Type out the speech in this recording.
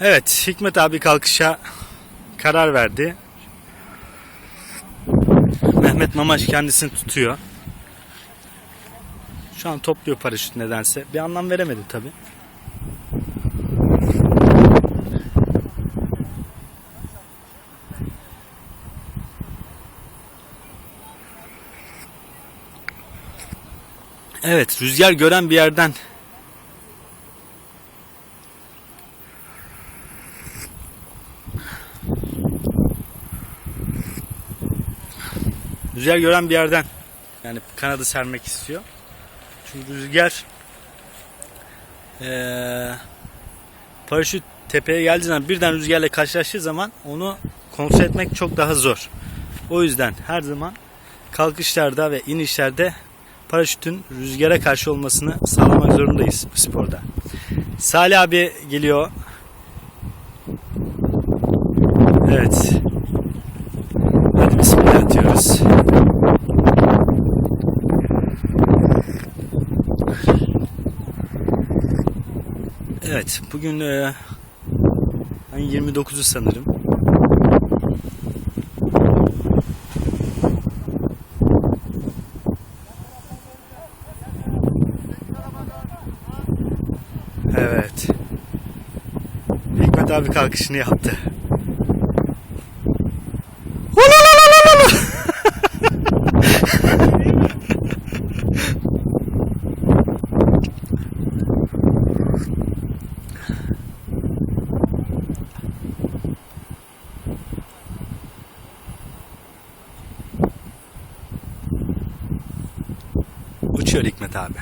Evet, Hikmet abi kalkışa karar verdi. Mehmet Mamaş kendisini tutuyor. Şu an topluyor paraşüt nedense. Bir anlam veremedi tabi. Evet, rüzgar gören bir yerden Rüzgar gören bir yerden yani kanadı sermek istiyor. Çünkü rüzgar eee paraşüt tepeye geldiği zaman birden rüzgarla karşılaştığı zaman onu kontrol etmek çok daha zor. O yüzden her zaman kalkışlarda ve inişlerde paraşütün rüzgara karşı olmasını sağlamak zorundayız bu sporda. Salih abi geliyor. Evet. Hadi bismillah diyoruz. Evet, bugün e, ayın 29'u sanırım. Evet. Hikmet abi kalkışını yaptı. Uçuyor Hikmet abi.